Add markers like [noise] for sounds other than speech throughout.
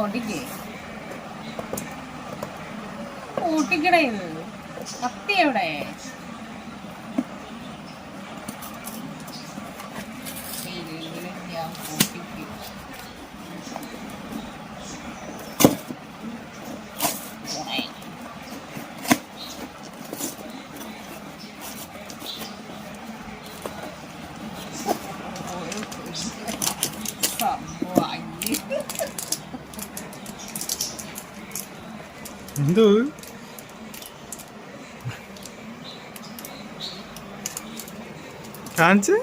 ഓടിക്കേ. ഓട്ടിക്കടേ കത്തി എവിടെ ഇല്ലെങ്കിലും ഞാൻ ഓട്ടിക്കും പോണേ. സംഭവമായി എന്തോ? കാണിച്ച്?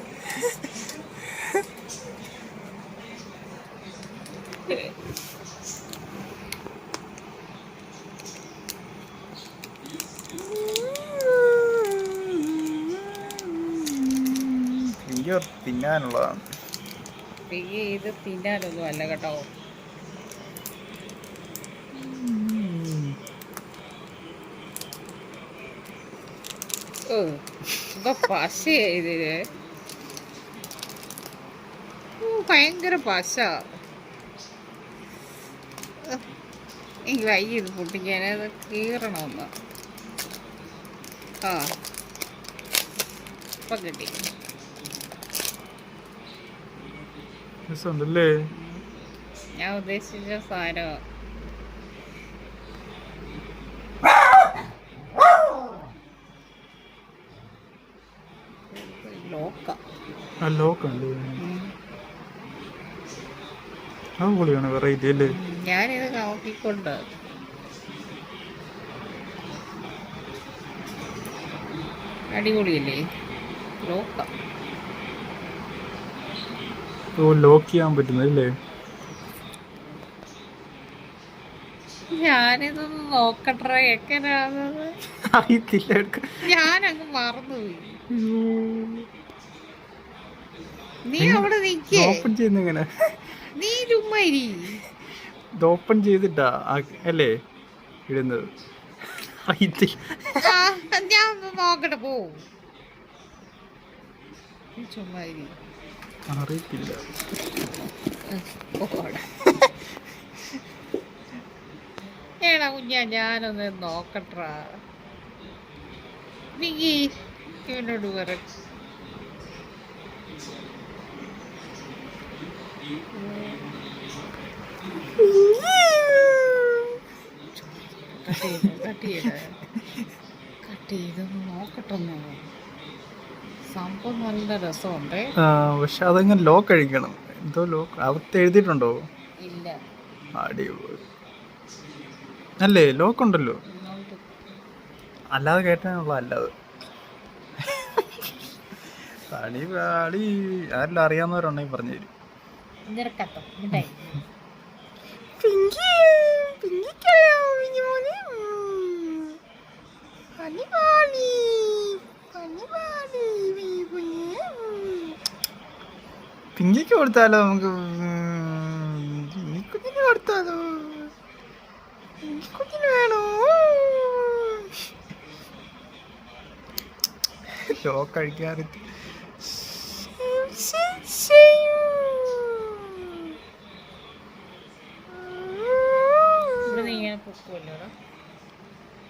തിന്നാനുള്ളതാണ് ഇത് തിന്നാനൊന്നും അല്ല കേട്ടോ. ഓ ഇതിന് ഓ, ഭയങ്കര പശ. എനിക്ക് വയ്യ ഇത് പൊട്ടിക്കാൻ അത് കീറണമെന്ന് ആ ഇപ്പൊ കിട്ടി. ഞാൻ ഉദ്ദേശിച്ച സാധനം ലോക്ക ആ ലോക്കല്ലേ അത് പൊളിയാണ് വെറൈറ്റി അല്ലേ? ഞാനിത് നോക്കിക്കൊണ്ട്. അടിപൊളിയല്ലേ? ലോക്ക. ഓ ലോക്ക് ചെയ്യാൻ പറ്റുന്നല്ലേ ഞാനിതൊന്ന് നോക്കട്ടെ എങ്ങനെയാണെന്ന്. അറിയത്തില്ല. ഞാനങ്ങ് മറന്നുപോയി. നീ അവിടെ നിൽക്കേ ഓപ്പൺ ചെയ്യുന്നങ്ങനെ നീ ഓപ്പൺ ചെയ്തിട്ടാ അല്ലേ? ഇടുന്നത്. ഞാൻ നോക്കട്ടെ പോ. അറിയത്തില്ല. ഏടാ കുഞ്ഞാ ഞാനൊന്ന് നോക്കട്ടാ നീ ഇവനോട് പറ. കട്ട് ചെയ്ത് കട്ട് ചെയ്ത് കട്ട് ചെയ്തൊന്ന് നോക്കട്ടെന്ന്. സംഭവം നല്ല രസമുണ്ടേ. ആ, പക്ഷെ അതങ്ങനെ ലോക്ക് കഴിക്കണം? എന്തോ ലോക്ക് അകത്ത് എഴുതിയിട്ടുണ്ടോ? ഇല്ല. അടിപൊളി. അല്ലേ ലോക്ക് ഉണ്ടല്ലോ. അല്ലാതെ കേട്ടാനുള്ള അല്ലാതെ. തടി പാടി ആരെല്ലാം അറിയാവുന്നവരുണ്ടെങ്കിൽ പറഞ്ഞു തരും നിരക്കത്തം മിഠായി പിങ്കിക്ക് കൊടുത്താലോ നമുക്ക്? കുഞ്ഞിന് കൊടുത്താലോ? കുഞ്ഞിന് വേണോ? ലോ കഴിക്കാറ് ഇവിടെ നീ ഇങ്ങനെ പൊക്കുമല്ലോ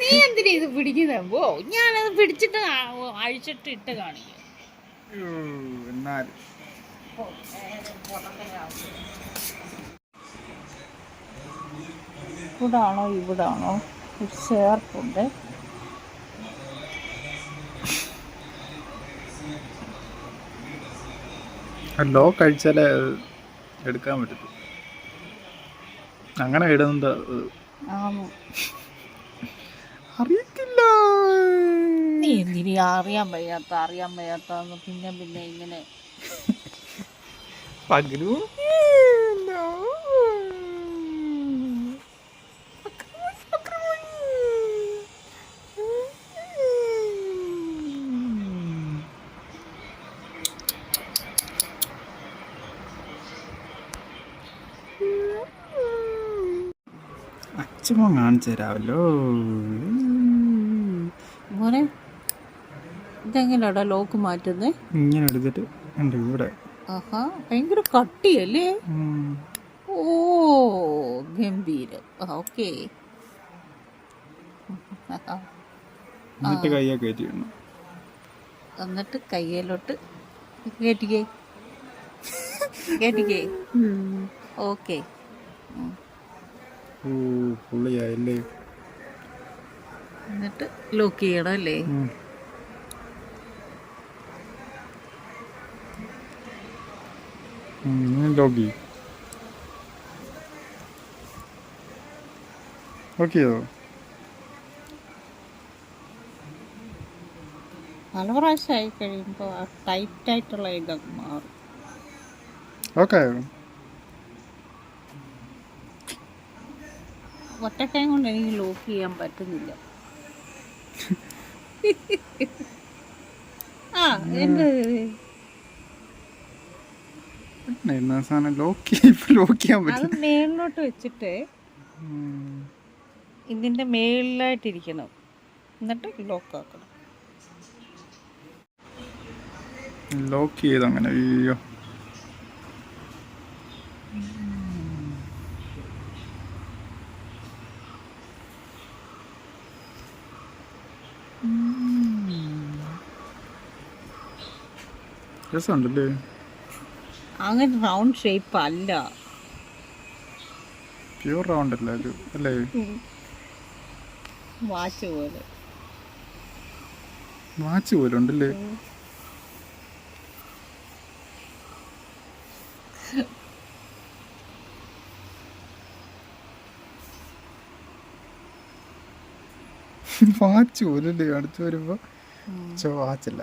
നീ എന്തിനാ ഇത് പിടിക്കുന്നത് ഓ ഞാനത് പിടിച്ചിട്ട് അഴിച്ചിട്ട് ഇട്ട് കാണിക്കും. എന്നാൽ ഇവിടാണോ ഇവിടാണോ? ഒരു ചേർപ്പുണ്ട്. ഹലോ കഴിച്ചാലേ എടുക്കാൻ പറ്റത്തു അങ്ങനെ ഇടുന്നത് ആന്നു അറിയത്തില്ല നീ എന്തിനീ അറിയാൻ വയ്യാത്ത അറിയാൻ വയ്യാത്ത പിന്നെ പിന്നെ ഇങ്ങനെ. പകലു. അച്ഛമ്മ കാണിച്ചു തരാമല്ലോ. മോനെ ഇതെങ്ങനെയാടാ ലോക്ക് മാറ്റുന്നേ? ഇങ്ങനെ എടുത്തിട്ട് ഉണ്ട് ഇവിടെ. ആഹാ ഭയങ്കര കട്ടിയല്ലേ? ഓ ഗംഭീര. ഓക്കെ. [laughs] എന്നിട്ട് കയ്യെ കയറ്റി എന്നിട്ട് കയ്യിലോട്ട് കേട്ടിക്കേ കേട്ടിക്കേ ഓക്കെ. എന്നിട്ട് ലോക്ക് ചെയ്യണം അല്ലേ? ഇനി ലോക്കി ഓക്കെയോ പല പ്രാവശ്യമായി കഴിയുമ്പോൾ ടൈറ്റായിട്ടുള്ള ഇതൊക്കെ മാറും ഓക്കെ ഒറ്റക്കൈ കൊണ്ട് എനിക്ക് ലോക്ക് ചെയ്യാൻ പറ്റുന്നില്ല ആ എന്ത് സാധനം ലോക്ക് ലോക്ക് ചെയ്യാൻ അത് മേളിലോട്ട് വെച്ചിട്ട് ഉം. ഇതിന്റെ മേളിലായിട്ടിരിക്കണം. എന്നിട്ട് ലോക്ക് ആക്കണം. ലോക്ക് ചെയ്ത് അങ്ങനെ. അയ്യോ. രസമുണ്ടല്ലേ? അങ്ങനെ റൗണ്ട് ഷേപ്പ് അല്ല. പ്യൂർ റൗണ്ട് അല്ല അത് അല്ലേ? വാച്ച് പോലെ. വാച്ച് പോലെ ഉണ്ടല്ലേ? വാച്ച് [laughs] പോലല്ലേ അടുത്ത് വരുമ്പോ വാച്ചല്ല